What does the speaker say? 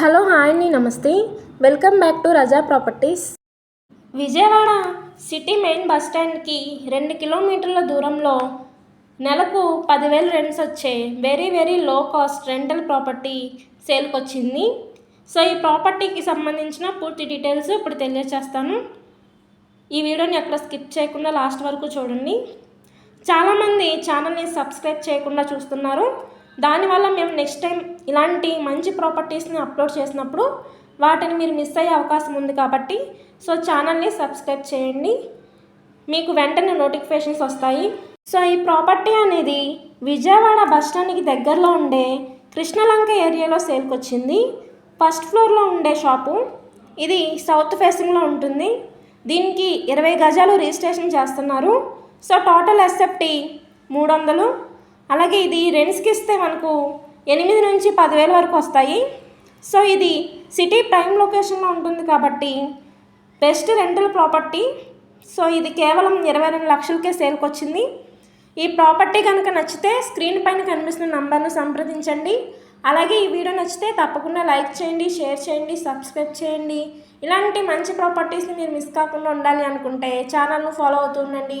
Hello hi అండి నమస్తే. Welcome back to Raza properties. Vijayawada city main bus స్టాండ్కి రెండు కిలోమీటర్ల దూరంలో నెలకు పదివేల రెంట్స్ వచ్చే very very low cost rental property సేల్కి వచ్చింది సో ఈ ప్రాపర్టీకి సంబంధించిన పూర్తి డీటెయిల్స్ ఇప్పుడు తెలియజేస్తాను ఈ వీడియోని ఎక్కడ స్కిప్ చేయకుండా లాస్ట్ వరకు చూడండి. చాలామంది ఛానల్ని సబ్స్క్రైబ్ చేయకుండా చూస్తున్నారు. దానివల్ల మేము నెక్స్ట్ టైం ఇలాంటి మంచి ప్రాపర్టీస్ని అప్లోడ్ చేసినప్పుడు వాటిని మీరు మిస్ అయ్యే అవకాశం ఉంది కాబట్టి సో ఛానల్ని సబ్స్క్రైబ్ చేయండి. మీకు వెంటనే నోటిఫికేషన్స్ వస్తాయి. సో ఈ ప్రాపర్టీ అనేది విజయవాడ బస్ స్టాండ్కి దగ్గరలో ఉండే కృష్ణలంక ఏరియాలో సేల్కి వచ్చింది. ఫస్ట్ ఫ్లోర్లో ఉండే షాపు. ఇది సౌత్ ఫేసింగ్లో ఉంటుంది. దీనికి ఇరవై గజాలు రిజిస్ట్రేషన్ చేస్తున్నారు. సో టోటల్ ఎస్ఎఫ్టీ మూడు వందలు. అలాగే ఇది రెంట్స్కి ఇస్తే మనకు ఎనిమిది నుంచి పదివేల వరకు వస్తాయి. సో ఇది సిటీ ప్రైమ్ లొకేషన్లో ఉంటుంది కాబట్టి బెస్ట్ రెంటల్ ప్రాపర్టీ. సో ఇది కేవలం ఇరవై రెండు లక్షలకే సేల్కి వచ్చింది ఈ ప్రాపర్టీ కనుక నచ్చితే స్క్రీన్ పైన కనిపిస్తున్న నంబర్ను సంప్రదించండి. అలాగే ఈ వీడియో నచ్చితే తప్పకుండా లైక్ చేయండి షేర్ చేయండి సబ్స్క్రైబ్ చేయండి. ఇలాంటి మంచి ప్రాపర్టీస్ని మీరు మిస్ కాకుండా ఉండాలి అనుకుంటే ఛానల్ను ఫాలో అవుతుండండి